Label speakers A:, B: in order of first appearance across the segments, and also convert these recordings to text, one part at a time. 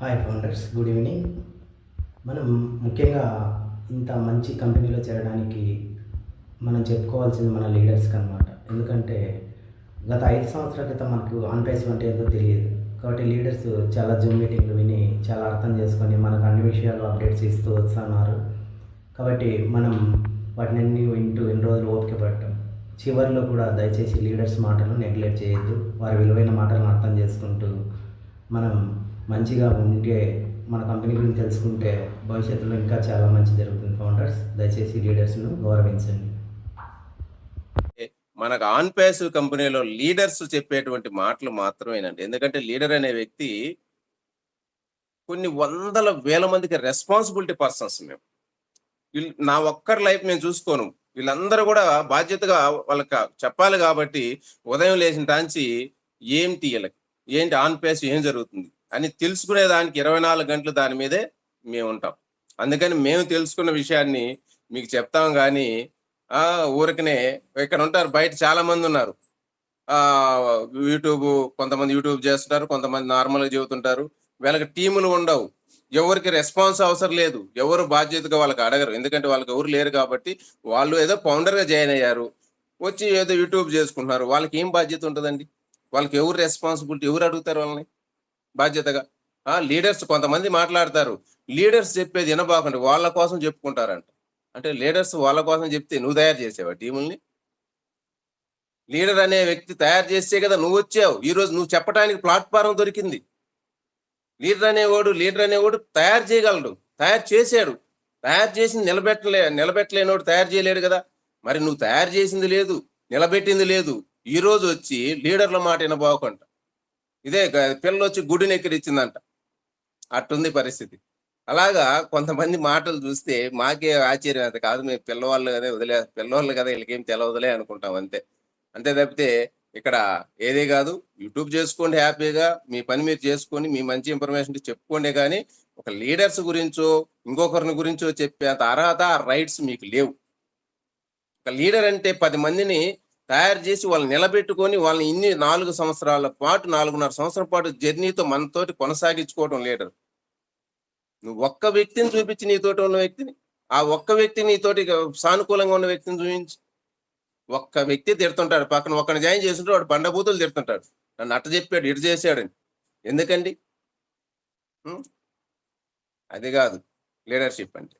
A: Hi founders good evening మనం ముఖ్యంగా ఇంత మంచి కంపెనీలో చేరడానికి మనం చెప్పుకోవాల్సింది మన లీడర్స్కి అనమాట ఎందుకంటే గత ఐదు సంవత్సరాల క్రితం మనకు ఆన్ అంటే ఏంటో తెలియదు. కాబట్టి లీడర్స్ చాలా జూమ్ మీటింగ్లు విని చాలా అర్థం చేసుకొని మనకు అన్ని విషయాలు అప్డేట్స్ ఇస్తూ వస్తున్నారు. కాబట్టి మనం వాటిని వింటూ ఎన్ని రోజులు ఓపిక పడటం. చివరిలో కూడా దయచేసి లీడర్స్ మాటలు నెగ్లెక్ట్ చేయొద్దు. వారి విలువైన మాటలను అర్థం చేసుకుంటూ మనం మంచిగా ఉంటే మన కంపెనీ గురించి తెలుసుకుంటే భవిష్యత్తులో ఇంకా చాలా మంచి జరుగుతుంది. ఫౌండర్స్ దయచేసి లీడర్స్ను గౌరవించండి.
B: మనకు ఆన్ పేస్ కంపెనీలో లీడర్స్ చెప్పేటువంటి మాటలు మాత్రమేనండి. ఎందుకంటే లీడర్ అనే వ్యక్తి కొన్ని వందల వేల మందికి రెస్పాన్సిబిలిటీ పర్సన్స్ మేము. వీళ్ళు నా ఒక్కరి లైఫ్ మేము చూసుకోను. వీళ్ళందరూ కూడా బాధ్యతగా వాళ్ళకి చెప్పాలి కాబట్టి ఉదయం లేచిన టాంచి ఏంటి వీళ్ళకి ఏంటి ఆన్ పేస్ ఏం జరుగుతుంది? అని తెలుసుకునే దానికి ఇరవై నాలుగు గంటలు దాని మీదే మేము ఉంటాం. అందుకని మేము తెలుసుకున్న విషయాన్ని మీకు చెప్తాం కానీ ఊరికనే ఇక్కడ ఉంటారు బయట చాలా మంది ఉన్నారు యూట్యూబ్ కొంతమంది యూట్యూబ్ చేస్తుంటారు కొంతమంది నార్మల్గా చెబుతుంటారు. వీళ్ళకి టీములు ఉండవు. ఎవరికి రెస్పాన్స్ అవసరం లేదు. ఎవరు బాధ్యతగా వాళ్ళకి అడగరు. ఎందుకంటే వాళ్ళకి ఎవరు లేరు కాబట్టి వాళ్ళు ఏదో పౌండర్గా జాయిన్ అయ్యారు. వచ్చి ఏదో యూట్యూబ్ చేసుకుంటున్నారు. వాళ్ళకి ఏం బాధ్యత ఉంటుందండి? వాళ్ళకి ఎవరు రెస్పాన్సిబిలిటీ ఎవరు అడుగుతారు వాళ్ళని? బాధ్యతగా. ఆ లీడర్స్ కొంతమంది మాట్లాడతారు. లీడర్స్ చెప్పేది వినబాకండి. వాళ్ళ కోసం చెప్పుకుంటారంట. అంటే లీడర్స్ వాళ్ళ కోసం చెప్తే నువ్వు తయారు చేసావా టీముల్ని? లీడర్ అనే వ్యక్తి తయారు చేస్తే కదా నువ్వు వచ్చావు. ఈ రోజు నువ్వు చెప్పడానికి ప్లాట్ఫారం దొరికింది. లీడర్ అనేవాడు లీడర్ అనేవాడు తయారు చేయగలడు. తయారు చేశాడు. తయారు చేసి నిలబెట్టలే నిలబెట్టలేనోడు తయారు చేయలేడు కదా. మరి నువ్వు తయారు చేసింది లేదు నిలబెట్టింది లేదు. ఈ రోజు వచ్చి లీడర్ల మాట వినబోకుండా ఇదే పిల్లలు పిల్ల వచ్చి గుడిని ఎక్కిరిచ్చిందంట అట్టుంది పరిస్థితి. అలాగా కొంతమంది మాటలు చూస్తే మాకే ఆశ్చర్యం. అంత కాదు మేము పిల్లవాళ్ళు కదా వదిలే పిల్లవాళ్ళు కదా వీళ్ళకేం తెలవదులే అనుకుంటాం అంతే. అంతే తప్పితే ఇక్కడ ఏదే కాదు యూట్యూబ్ చేసుకోండి హ్యాపీగా మీ పని మీరు చేసుకొని మీ మంచి ఇన్ఫర్మేషన్ చెప్పుకోండి కానీ ఒక లీడర్స్ గురించో ఇంకొకరిని గురించో చెప్పే అంత అర్హత రైట్స్ మీకు లేవు. ఒక లీడర్ అంటే పది మందిని తయారు చేసి వాళ్ళని నిలబెట్టుకొని వాళ్ళని ఇన్ని నాలుగు సంవత్సరాల పాటు నాలుగున్నర సంవత్సరాల పాటు జర్నీతో మనతోటి కొనసాగించుకోవడం లీడర్. నువ్వు ఒక్క వ్యక్తిని చూపించి నీతోటి ఉన్న వ్యక్తిని ఆ ఒక్క వ్యక్తి నీతోటి సానుకూలంగా ఉన్న వ్యక్తిని చూపించి ఒక్క వ్యక్తి తిడుతుంటాడు. పక్కన ఒక్కని జాయిన్ చేస్తుంటే వాడు బండబూతులు తిడుతుంటాడు. నన్ను అట్ట చెప్పాడు ఇటు చేశాడని. ఎందుకండి? అది కాదు. లీడర్షిప్ అంటే.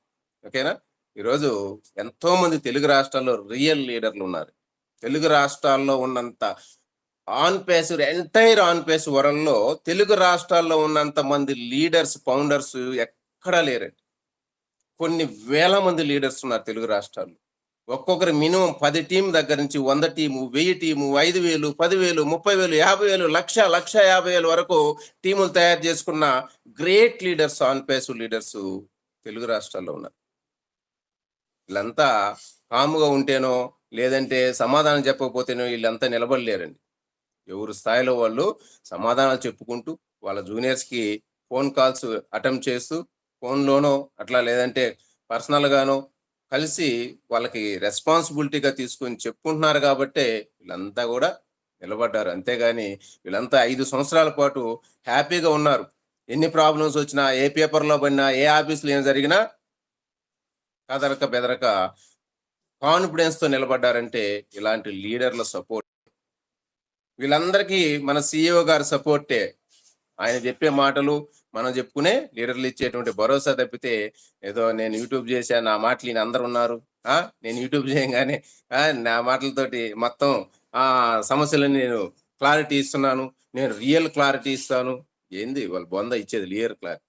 B: ఓకేనా? ఈరోజు ఎంతోమంది తెలుగు రాష్ట్రాల్లో రియల్ లీడర్లు ఉన్నారు. తెలుగు రాష్ట్రాల్లో ఉన్నంత On Pace entire On Pace వరల్డ్లో తెలుగు రాష్ట్రాల్లో ఉన్నంత మంది లీడర్స్ ఫౌండర్స్ ఎక్కడా లేరండి. కొన్ని వేల మంది లీడర్స్ ఉన్నారు తెలుగు రాష్ట్రాల్లో. ఒక్కొక్కరు మినిమం పది టీం దగ్గర నుంచి వంద టీము వెయ్యి టీము ఐదు వేలు పదివేలు ముప్పై వేలు యాభై వేలు లక్ష లక్ష యాభై వేలు వరకు టీములు తయారు చేసుకున్న great leaders On Pace leaders Telugu రాష్ట్రాల్లో ఉన్నారు. వీళ్ళంతా కాముగా ఉంటేనో లేదంటే సమాధానం చెప్పకపోతేనో వీళ్ళంతా నిలబడలేరండి. ఎవరు స్థాయిలో వాళ్ళు సమాధానాలు చెప్పుకుంటూ వాళ్ళ జూనియర్స్కి ఫోన్ కాల్స్ అటెంప్ట్ చేస్తూ ఫోన్లోనో అట్లా లేదంటే పర్సనల్గానో కలిసి వాళ్ళకి రెస్పాన్సిబిలిటీగా తీసుకొని చెప్పుకుంటున్నారు కాబట్టే వీళ్ళంతా కూడా నిలబడ్డారు. అంతేగాని వీళ్ళంతా ఐదు సంవత్సరాల పాటు హ్యాపీగా ఉన్నారు. ఎన్ని ప్రాబ్లమ్స్ వచ్చినా ఏ పేపర్లో పడినా ఏ ఆఫీస్లో ఏం జరిగినా కదరక బెదరక కాన్ఫిడెన్స్తో నిలబడ్డారంటే ఇలాంటి లీడర్ల సపోర్ట్. వీళ్ళందరికీ మన సిఇఓ గారి సపోర్టే. ఆయన చెప్పే మాటలు మనం చెప్పుకునే లీడర్లు ఇచ్చేటువంటి భరోసా తప్పితే ఏదో నేను యూట్యూబ్ చేశాను నా మాటలు ఈయన అందరు ఉన్నారు. ఆ నేను యూట్యూబ్ చేయగానే ఆ, నా మాటలతోటి మొత్తం ఆ సమస్యలను నేను క్లారిటీ ఇస్తున్నాను. నేను రియల్ క్లారిటీ ఇస్తాను. ఏంది వాళ్ళు బొంద ఇచ్చేది లీడర్ క్లారిటీ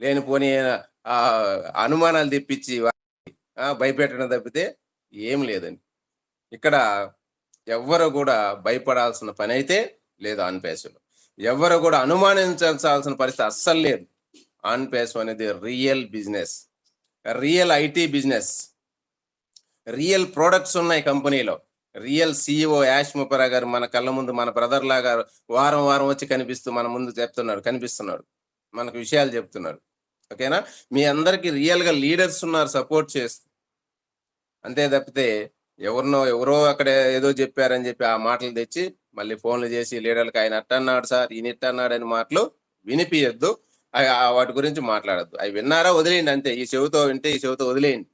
B: లేనిపోని ఆ అనుమానాలు తెప్పించి భయపెట్టడం తప్పితే ఏం లేదండి. ఇక్కడ ఎవ్వరు కూడా భయపడాల్సిన పని అయితే లేదు ఆన్ పేసులో. ఎవ్వరు కూడా అనుమానించాల్సిన పరిస్థితి అస్సలు లేదు. ఆన్ పేస్ అనేది real business. Real IT business. Real products ఉన్నాయి కంపెనీలో. రియల్ సిఇఓ యాష్ ముపరా గారు మన కళ్ళ ముందు మన బ్రదర్ లాగా వారం వారం వచ్చి కనిపిస్తూ మన ముందు చెప్తున్నాడు కనిపిస్తున్నాడు. మనకు విషయాలు చెప్తున్నాడు. ఓకేనా? మీ అందరికి రియల్గా లీడర్స్ ఉన్నారు సపోర్ట్ చేస్తూ. అంతే తప్పితే ఎవరినో ఎవరో అక్కడ ఏదో చెప్పారని చెప్పి ఆ మాటలు తెచ్చి మళ్ళీ ఫోన్లు చేసి లీడర్లకు ఆయన అట్టన్నాడు సార్ ఈయన ఇట్టన్నాడు అని మాటలు వినిపించద్దు అవి- వాటి గురించి మాట్లాడద్దు. అవి విన్నారా వదిలేయండి అంతే. ఈ చెవితో వింటే ఈ చెవితో వదిలేయండి.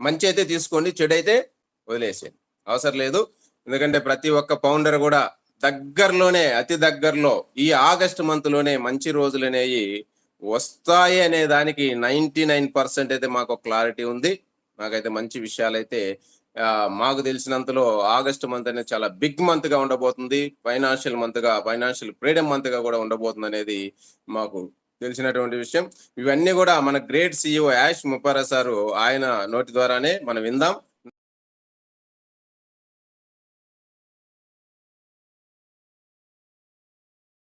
B: మంచి అయితే తీసుకోండి చెడు అయితే వదిలేసేయండి. అవసరం లేదు. ఎందుకంటే ప్రతి ఒక్క పౌండర్ కూడా దగ్గరలోనే అతి దగ్గరలో ఈ ఆగస్ట్ మంత్లోనే మంచి రోజులు అనేవి వస్తాయి అనే దానికి నైంటీ నైన్ పర్సెంట్ అయితే మాకు క్లారిటీ ఉంది. నాకైతే మంచి విషయాలు అయితే మాకు తెలిసినంతలో ఆగస్ట్ మంత్ అనేది చాలా బిగ్ మంత్గా ఉండబోతుంది. ఫైనాన్షియల్ మంత్గా ఫైనాన్షియల్ ఫ్రీడమ్ మంత్గా కూడా ఉండబోతుంది అనేది మాకు తెలిసినటువంటి విషయం. ఇవన్నీ కూడా మన గ్రేట్ సిఇఓ యాష్ ముపారా సారు ఆయన నోటి ద్వారానే మనం విందాం.